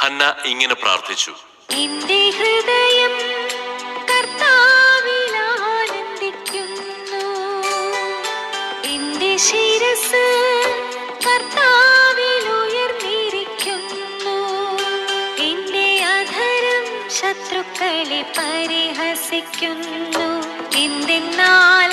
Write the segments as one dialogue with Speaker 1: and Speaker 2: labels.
Speaker 1: Hannah ഇങ്ങനെ പ്രാർത്ഥിച്ചു.
Speaker 2: ശത്രുക്കളെ പരിഹസിക്കുന്നു. എന്തെന്നാൽ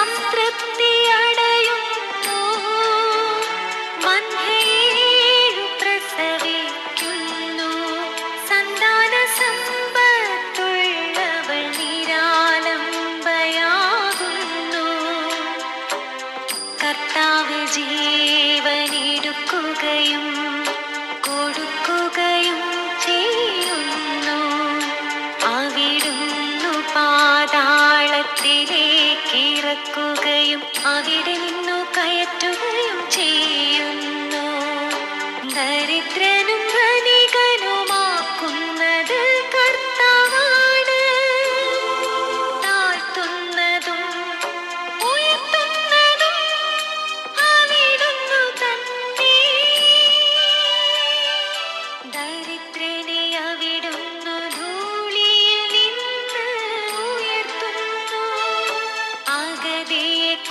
Speaker 2: സംതൃപ്തി ഇറക്കുകയും അവിടെ നിന്നു കയറ്റുകയും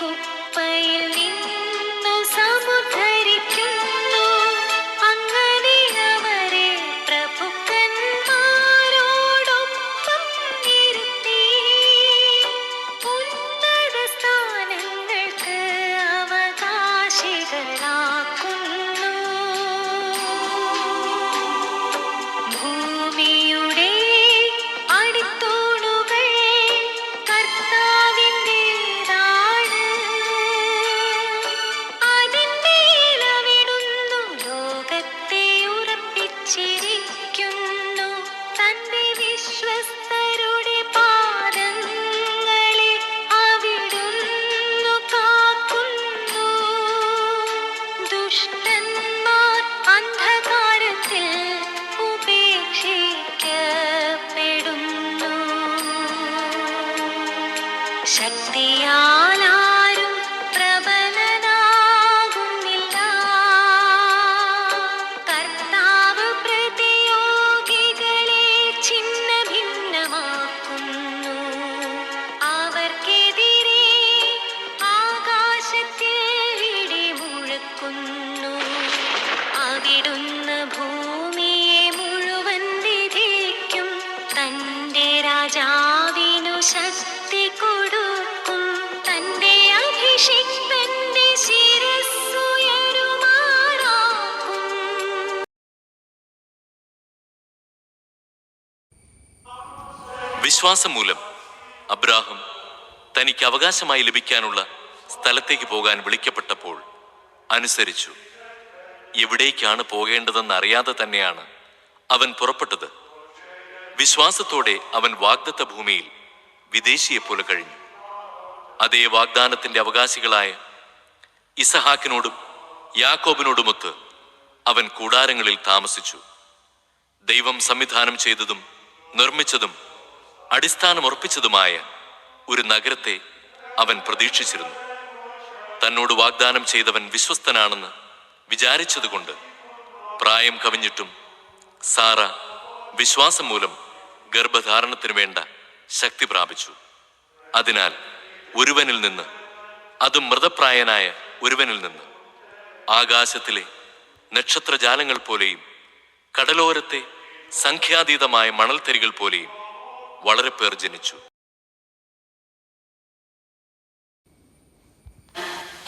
Speaker 2: cool.
Speaker 1: വിശ്വാസം മൂലം അബ്രാഹം തനിക്ക് അവകാശമായി ലഭിക്കാനുള്ള സ്ഥലത്തേക്ക് പോകാൻ വിളിക്കപ്പെട്ടപ്പോൾ അനുസരിച്ചു. എവിടേക്കാണ് പോകേണ്ടതെന്ന് അറിയാതെ തന്നെയാണ് അവൻ പുറപ്പെട്ടത്. വിശ്വാസത്തോടെ അവൻ വാഗ്ദത്ത ഭൂമിയിൽ വിദേശിയെപ്പോലെ കഴിഞ്ഞു. അതേ വാഗ്ദാനത്തിന്റെ അവകാശികളായ ഇസഹാക്കിനോടും യാക്കോബിനോടുമൊത്ത് അവൻ കൂടാരങ്ങളിൽ താമസിച്ചു. ദൈവം സംവിധാനം ചെയ്തതും നിർമ്മിച്ചതും അടിസ്ഥാനമുറപ്പിച്ചതുമായ ഒരു നഗരത്തെ അവൻ പ്രതീക്ഷിച്ചിരുന്നു. തന്നോട് വാഗ്ദാനം ചെയ്തവൻ വിശ്വസ്തനാണെന്ന് വിചാരിച്ചതുകൊണ്ട് പ്രായം കവിഞ്ഞിട്ടും സാറ വിശ്വാസം മൂലം ഗർഭധാരണത്തിന് വേണ്ട ശക്തി പ്രാപിച്ചു. അതിനാൽ ഒരുവനിൽ നിന്ന് അതും മൃതപ്രായനായ ഒരുവനിൽ നിന്ന് ആകാശത്തിലെ നക്ഷത്രജാലങ്ങൾ പോലെയും കടലോരത്തെ സംഖ്യാതീതമായ മണൽത്തരികൾ പോലെയും വളരെ പേർ ജനിച്ചു.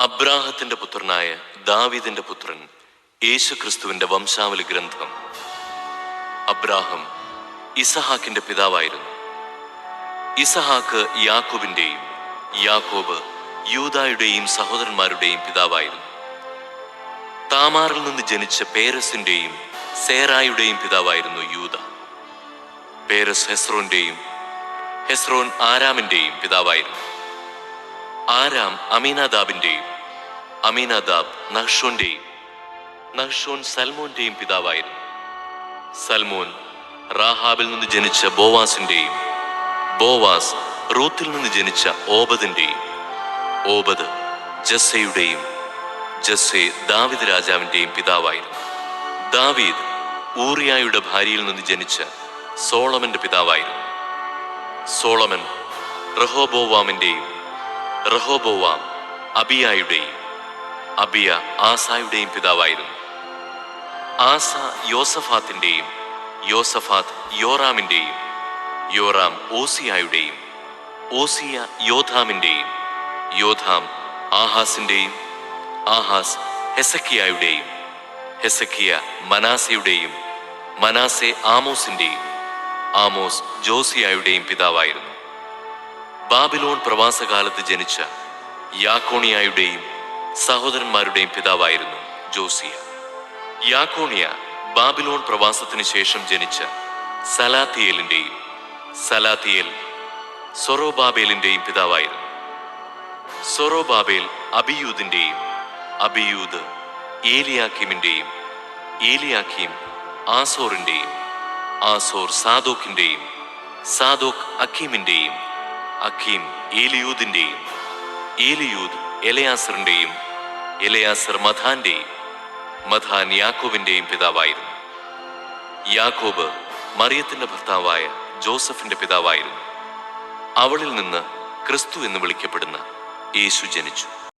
Speaker 1: അബ്രാഹത്തിന്റെ പുത്രനായ ദാവിദിന്റെ പുത്രൻ യേശുക്രിസ്തുവിന്റെ വംശാവലി ഗ്രന്ഥം. അബ്രാഹം ഇസഹാക്കിന്റെ പിതാവായിരുന്നു. ഇസഹാക്ക് യാക്കോബിന്റെയും യാക്കോബ് യൂതായുടെയും സഹോദരന്മാരുടെയും പിതാവായിരുന്നു. താമാറിൽ നിന്ന് ജനിച്ച പേരസിന്റെയും സേറായുടെയും പിതാവായിരുന്നു യൂദ. പേരസ് ഹെസ്രോന്റെയും ഹെസ്രോൻ ആരാമിന്റെയും പിതാവായിരുന്നു. ആരാം അമീനാദാബിന്റെയും അമീനാദാബ് നഹ്ഷോന്റെയും നഹ്ഷോൻ സൽമോന്റെയും പിതാവായിരുന്നു. സൽമോൻ റാഹാബിൽ നിന്ന് ജനിച്ച ബോവാസിന്റെയും ബോവാസ് റൂത്തിൽ നിന്ന് ജനിച്ച ഓബദിന്റെയും ഓബദ് ജസ്സയുടെയും ജസ്സെ ദാവിദ് രാജാവിന്റെയും പിതാവായിരുന്നു. ദാവീദ് ഊറിയായുടെ ഭാര്യയിൽ നിന്ന് ജനിച്ച സോളമന്റെ പിതാവായിരുന്നു. സോളമൻ റഹോബോവാമിന്റെയും റഹോബോവാം അബിയായുടെയും അബിയ ആസായുടെയും പിതാവായിരുന്നു. ആസ യോസഫാത്തിന്റെയും യോസഫാത്ത് യോറാമിന്റെയും യോറാം ഓസിയായുടെയും ഓസിയ യോധാമിന്റെയും യോധാം ആഹാസിന്റെയും ആഹാസ് ഹെസക്കിയായുടെയും ഹെസക്കിയ മനാസയുടെയും മനാസെ ആമോസിന്റെയും ആമോസ് ജോസിയായുടെയും പിതാവായിരുന്നു. ബാബിലോൺ പ്രവാസകാലത്ത് ജനിച്ച യാക്കോണിയായുടെയും സഹോദരന്മാരുടെയും പിതാവായിരുന്നു ജോസിയ. യാക്കോണിയ ബാബിലോൺ പ്രവാസത്തിന് ശേഷം ജനിച്ച സലാത്തിയേലിന്റെയും സലാത്തിയൽ സൊറോബാബേലിന്റെയും പിതാവായിരുന്നു. സൊറോബാബേൽ അബിയൂദിന്റെയും അബിയൂദ് ഏലിയാക്കിമിന്റെയും ഏലിയാക്കിം ആസോറിന്റെയും ആസോർ സാദോക്കിന്റെയും സാദോക്ക് അഖീമിന്റെയും അഖീം ഏലിയൂദിന്റെയും ഏലിയൂദ് എലയാസറിന്റെയും എലയാസർ മഥാന്റെയും മഥാൻ യാക്കോബിന്റെയും പിതാവായിരുന്നു. യാക്കോബ് മറിയത്തിന്റെ ഭർത്താവായ ജോസഫിന്റെ പിതാവായിരുന്നു. അവളിൽ നിന്ന് ക്രിസ്തു എന്ന് വിളിക്കപ്പെടുന്ന യേശു ജനിച്ചു.